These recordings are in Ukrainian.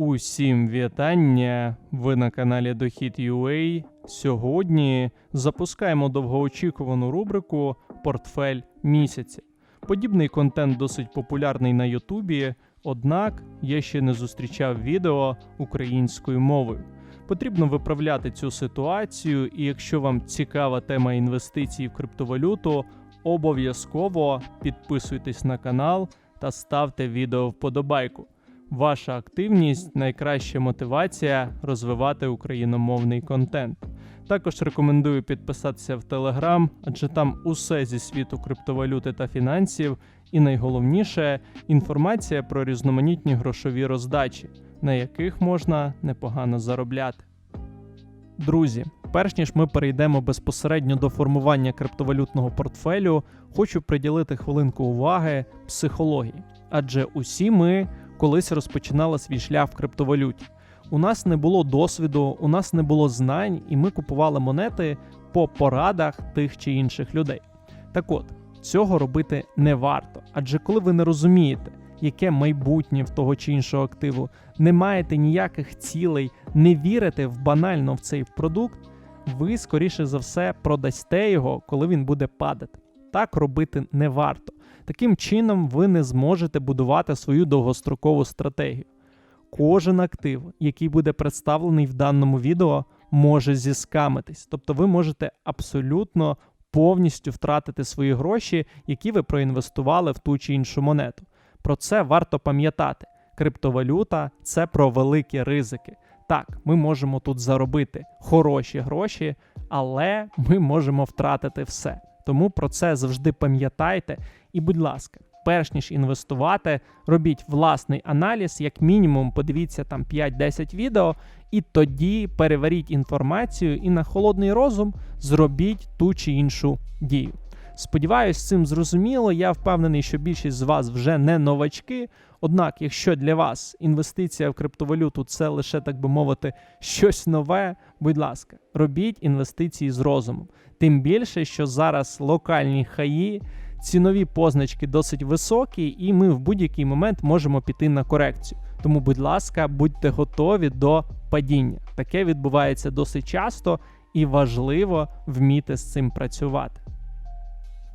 Усім вітання! Ви на каналі Дохід.ua. Сьогодні запускаємо довгоочікувану рубрику Портфель місяця. Подібний контент досить популярний на Ютубі, однак я ще не зустрічав відео українською мовою. Потрібно виправляти цю ситуацію, і якщо вам цікава тема інвестицій в криптовалюту, обов'язково підписуйтесь на канал та ставте відео вподобайку. Ваша активність найкраща мотивація розвивати україномовний контент. Також рекомендую підписатися в Телеграм, адже там усе зі світу криптовалюти та фінансів, і найголовніше інформація про різноманітні грошові роздачі, на яких можна непогано заробляти. Друзі, перш ніж ми перейдемо безпосередньо до формування криптовалютного портфелю, хочу приділити хвилинку уваги психології, адже усі ми колись розпочинали свій шлях в криптовалюті. У нас не було досвіду, у нас не було знань, і ми купували монети по порадах тих чи інших людей. Так от, цього робити не варто, адже коли ви не розумієте, яке майбутнє в того чи іншого активу, не маєте ніяких цілей, не вірите в банально в цей продукт, ви скоріше за все продасте його, коли він буде падати. Так робити не варто. Таким чином, ви не зможете будувати свою довгострокову стратегію. Кожен актив, який буде представлений в даному відео, може зіскамитись. Тобто ви можете абсолютно повністю втратити свої гроші, які ви проінвестували в ту чи іншу монету. Про це варто пам'ятати. Криптовалюта це про великі ризики. Так, ми можемо тут заробити хороші гроші, але ми можемо втратити все. Тому про це завжди пам'ятайте. І, будь ласка, перш ніж інвестувати, робіть власний аналіз, як мінімум, подивіться там 5-10 відео, і тоді переваріть інформацію і на холодний розум зробіть ту чи іншу дію. Сподіваюсь, цим зрозуміло. Я впевнений, що більшість з вас вже не новачки. Однак, якщо для вас інвестиція в криптовалюту це лише, так би мовити, щось нове, будь ласка, робіть інвестиції з розумом. Тим більше, що зараз локальні хаї, цінові позначки досить високі, і ми в будь-який момент можемо піти на корекцію. Тому, будь ласка, будьте готові до падіння. Таке відбувається досить часто і важливо вміти з цим працювати.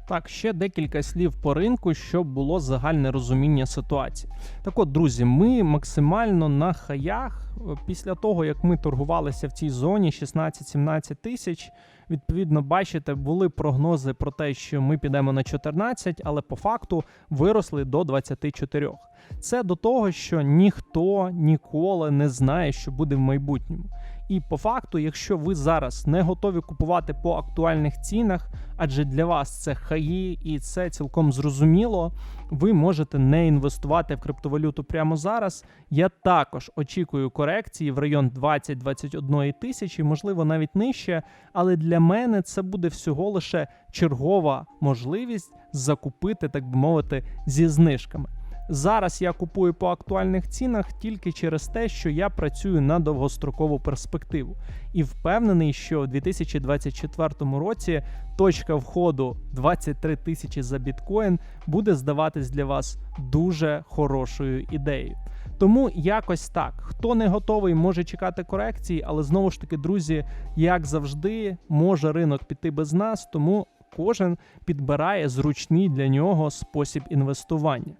Так, ще декілька слів по ринку, щоб було загальне розуміння ситуації. Так от, друзі, ми максимально на хаях після того, як ми торгувалися в цій зоні 16-17 тисяч. Відповідно, бачите, були прогнози про те, що ми підемо на 14, але по факту виросли до 24. Це до того, що ніхто ніколи не знає, що буде в майбутньому. І по факту, якщо ви зараз не готові купувати по актуальних цінах, адже для вас це хаї і це цілком зрозуміло, ви можете не інвестувати в криптовалюту прямо зараз. Я також очікую корекції в район 20-21 тисячі, можливо, навіть нижче. Але для мене це буде всього лише чергова можливість закупити, так би мовити, зі знижками. Зараз я купую по актуальних цінах тільки через те, що я працюю на довгострокову перспективу, і впевнений, що у 2024 році точка входу 23 тисячі за біткоін буде здаватись для вас дуже хорошою ідеєю. Тому якось так. Хто не готовий, може чекати корекції, але знову ж таки, друзі, як завжди, може ринок піти без нас, тому кожен підбирає зручний для нього спосіб інвестування.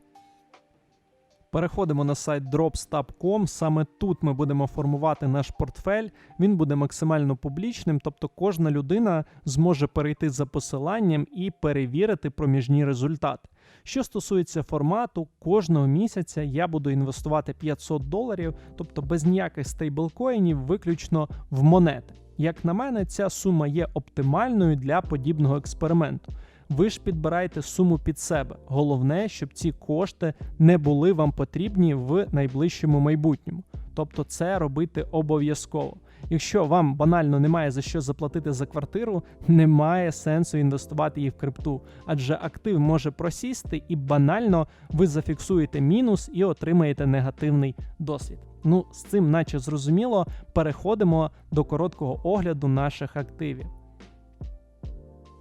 Переходимо на сайт dropstab.com. Саме тут ми будемо формувати наш портфель. Він буде максимально публічним, тобто кожна людина зможе перейти за посиланням і перевірити проміжні результати. Що стосується формату, кожного місяця я буду інвестувати 500 доларів, тобто без ніяких стейблкоїнів, виключно в монети. Як на мене, ця сума є оптимальною для подібного експерименту. Ви ж підбираєте суму під себе. Головне, щоб ці кошти не були вам потрібні в найближчому майбутньому. Тобто, це робити обов'язково. Якщо вам банально немає за що заплатити за квартиру, немає сенсу інвестувати її в крипту, адже актив може просісти і банально ви зафіксуєте мінус і отримаєте негативний досвід. Ну, з цим, наче зрозуміло, переходимо до короткого огляду наших активів.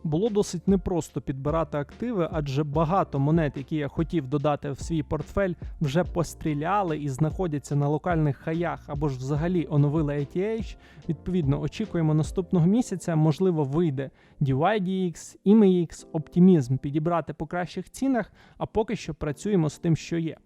Було досить непросто підбирати активи, адже багато монет, які я хотів додати в свій портфель, вже постріляли і знаходяться на локальних хаях або ж взагалі оновили ATH. Відповідно, очікуємо наступного місяця. Можливо, вийде DYDX, IMEX, Optimism підібрати по кращих цінах, а поки що працюємо з тим, що є.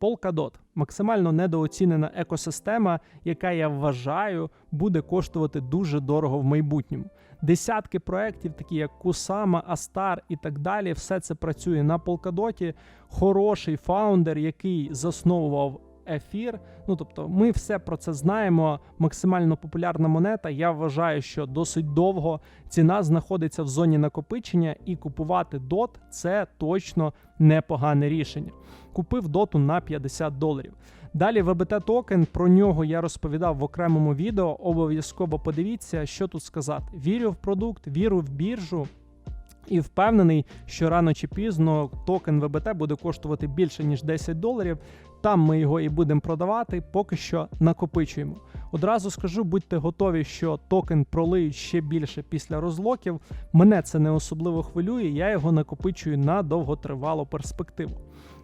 Polkadot – максимально недооцінена екосистема, яка я вважаю буде коштувати дуже дорого в майбутньому. Десятки проєктів, такі як Кусама, Астар і так далі, все це працює на Polkadot. Хороший фаундер, який засновував ефір. Ну тобто, ми все про це знаємо. Максимально популярна монета. Я вважаю, що досить довго ціна знаходиться в зоні накопичення, і купувати DOT – це точно непогане рішення. Купив доту на 50 доларів. Далі ВБТ токен, про нього я розповідав в окремому відео. Обов'язково подивіться, що тут сказати. Вірю в продукт, вірю в біржу. І впевнений, що рано чи пізно токен ВБТ буде коштувати більше ніж 10 доларів. Там ми його і будемо продавати, поки що накопичуємо. Одразу скажу, будьте готові, що токен пролиють ще більше після розлоків. Мене це не особливо хвилює, я його накопичую на довготривалу перспективу.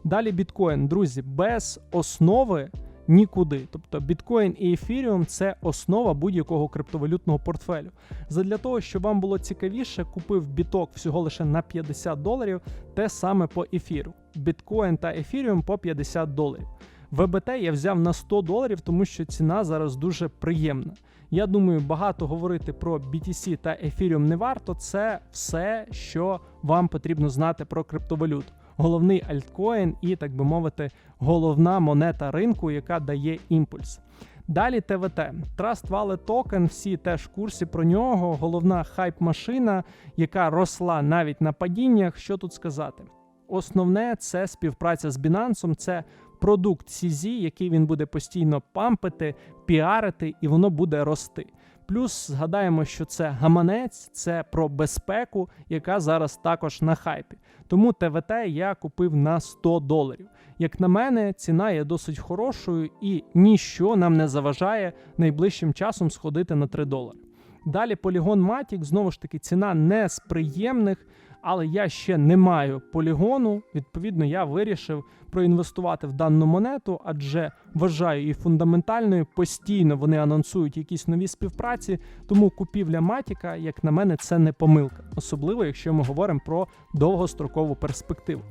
Далі біткоін, друзі, без основи нікуди. Тобто біткоін і ефіріум це основа будь-якого криптовалютного портфелю. Задля того, щоб вам було цікавіше, купив біток всього лише на 50 доларів, те саме по ефіру. Біткоін та ефіріум по 50 доларів. ВБТ я взяв на 100 доларів, тому що ціна зараз дуже приємна. Я думаю, багато говорити про BTC та Ethereum не варто. Це все, що вам потрібно знати про криптовалюту. Головний альткоін і, так би мовити, головна монета ринку, яка дає імпульс. Далі ТВТ. Trust Wallet Token, всі теж в курсі про нього. Головна хайп-машина, яка росла навіть на падіннях. Що тут сказати? Основне це співпраця з Binance, це продукт CZ, який він буде постійно пампити, піарити, і воно буде рости. Плюс згадаємо, що це гаманець, це про безпеку, яка зараз також на хайпі. Тому ТВТ я купив на 100 доларів. Як на мене, ціна є досить хорошою і ніщо нам не заважає найближчим часом сходити на 3 долари. Далі Polygon Matic, знову ж таки, ціна не з приємних, але я ще не маю полігону. Відповідно, я вирішив проінвестувати в дану монету, адже вважаю її фундаментальною. Постійно вони анонсують якісь нові співпраці. Тому купівля Матіка, як на мене, це не помилка, особливо якщо ми говоримо про довгострокову перспективу.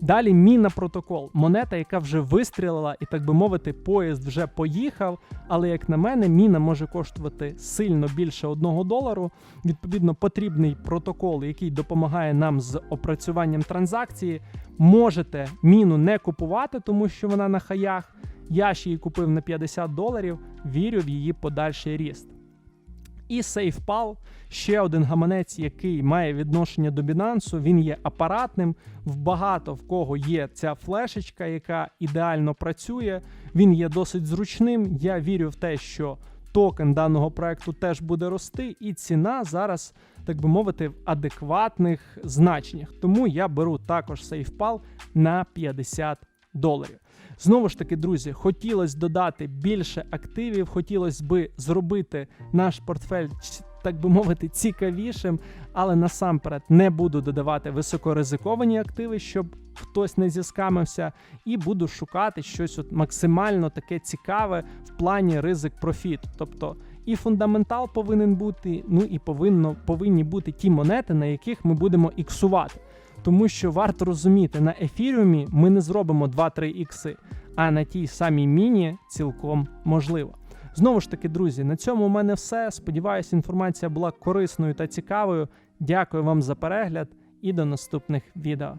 Далі міна протокол, монета, яка вже вистрілила, і так би мовити, поїзд вже поїхав. Але як на мене, міна може коштувати сильно більше одного долару. Відповідно, потрібний протокол, який допомагає нам з опрацюванням транзакції. Можете міну не купувати, тому що вона на хаях. Я ж її купив на 50 доларів, вірю в її подальший ріст. І SafePal – ще один гаманець, який має відношення до Binance, Він є апаратним. В багато в кого є ця флешечка, яка ідеально працює. Він є досить зручним. Я вірю в те, що токен даного проекту теж буде рости, і ціна зараз, так би мовити, в адекватних значеннях. Тому я беру також SafePal на 50 доларів. Знову ж таки, друзі, хотілося додати більше активів, хотілося би зробити наш портфель, так би мовити, цікавішим, але насамперед не буду додавати високоризиковані активи, щоб хтось не зіскамився, і буду шукати щось от максимально таке цікаве в плані ризик профіт. Тобто і фундаментал повинен бути, ну і повинно, повинні бути ті монети, на яких ми будемо іксувати. Тому що варто розуміти, на ефіріумі ми не зробимо 2-3 ікси, а на тій самій міні цілком можливо. Знову ж таки, друзі, на цьому у мене все. Сподіваюся, інформація була корисною та цікавою. Дякую вам за перегляд і до наступних відео.